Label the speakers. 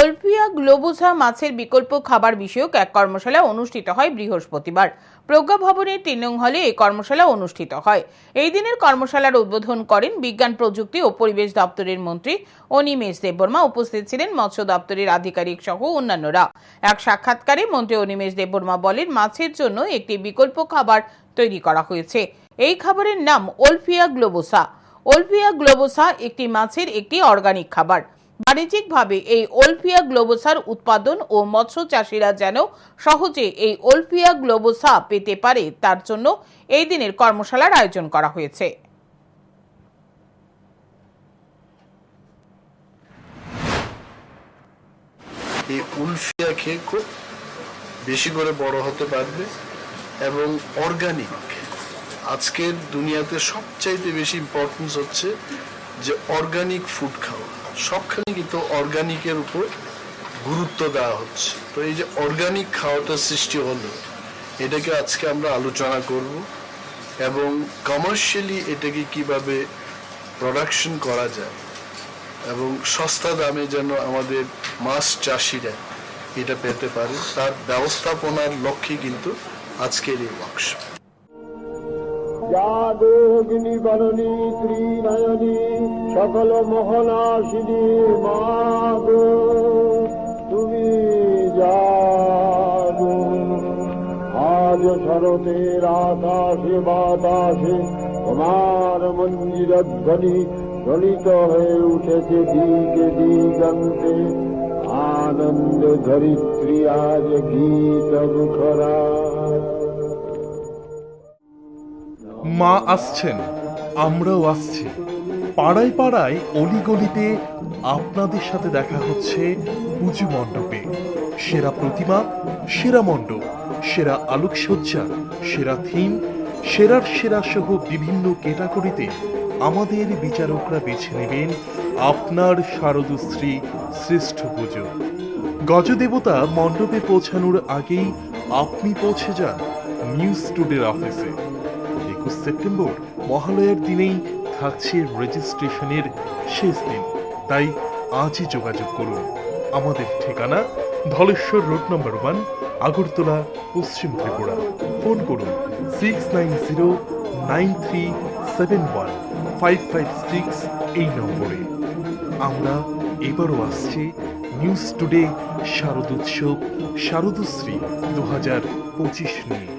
Speaker 1: ওলফিয়া globosa মাছের বিকল্প খাবার বিষয়ক এক কর্মশালা অনুষ্ঠিত হয় বৃহস্পতিবার। প্রজ্ঞা ভবনের তিন হলে এই কর্মশালা অনুষ্ঠিত হয়। এই দিনের কর্মশালার উদ্বোধন করেন বিজ্ঞান, প্রযুক্তি ও পরিবেশ দপ্তরের মন্ত্রী অনিমেষ দেববর্মা। উপস্থিত ছিলেন মৎস্য দপ্তরের আধিকারিক সহ অন্যান্যরা। এক সাক্ষাৎকারে মন্ত্রী অনিমেষ দেববর্মা বলেন, মাছের জন্য একটি বিকল্প খাবার তৈরি করা হয়েছে। এই খাবারের নাম ওলফিয়া গ্লোবোসা ওলফিয়া গ্লোবোসা একটি মাছের একটি অর্গানিক খাবার। বাণিজ্যিকভাবে এই ওলফিয়া গ্লোবোসার উৎপাদন ও মৎস্য চাষিরা যেন সহজে এই ওলফিয়া গ্লোবোসা পেতে পারে, তার জন্য এই দিনের কর্মশালার আয়োজন করা হয়েছে।
Speaker 2: এই উলফিয়া খেয়ে খুব বেশি করে বড় হতে পারবে এবং অর্গানিক আজকের দুনিয়াতে সবচাইতে বেশি ইম্পর্টেন্স হচ্ছে যে অর্গানিক ফুড খাওয়া। সবখানে কিন্তু অর্গানিকের উপর গুরুত্ব দেওয়া হচ্ছে। তো এই যে অর্গানিক খাওয়াটা সৃষ্টি হলো, এটাকে আজকে আমরা আলোচনা করব এবং কমার্শিয়ালি এটাকে কীভাবে প্রোডাকশন করা যায় এবং সস্তা দামে যেন আমাদের মাছ চাষিরা এটা পেতে পারে, তার ব্যবস্থাপনার লক্ষ্যে কিন্তু আজকের এই ওয়ার্কশপ
Speaker 3: জাগগ্নি বরণী ত্রিনয়নী সকল মোহনাশিনী মাগ তুমি জাগো আজ শরতের আকাশে বাতাসে তোমার মন্দির ধ্বনি ধ্বনিত হয়ে উঠেছে দিকে দিগন্তে। আনন্দ ধরিত্রী আজ গীত মুখরা
Speaker 4: মা আসছেন, আমরাও আসছি। পাড়ায় পাড়ায় অলিগলিতে আপনাদের সাথে দেখা হচ্ছে পুজো মণ্ডপে। সেরা প্রতিমা, সেরা মণ্ডপ, সেরা আলোকসজ্জা, সেরা থিম, সেরার সেরা সহ বিভিন্ন ক্যাটাগরিতে আমাদের বিচারকরা বেছে নেবেন আপনার শারদশ্রী শ্রেষ্ঠ পুজো। গজদেবতা মণ্ডপে পৌঁছানোর আগেই আপনি পৌঁছে যান নিউজ টুডের অফিসে। একুশ সেপ্টেম্বর মহালয়ার দিনেই থাকছে রেজিস্ট্রেশনের শেষ দিন। তাই আজই যোগাযোগ করুন। আমাদের ঠিকানা ধলেশ্বর রোড নম্বর ওয়ান, আগরতলা, পশ্চিম ত্রিপুরা। ফোন করুন six nine zero nine three seven one five five six এই নম্বরে। আমরা এবারও আসছি নিউজ টুডে শারদোৎসব শারদশ্রী দু হাজার পঁচিশ নিয়ে।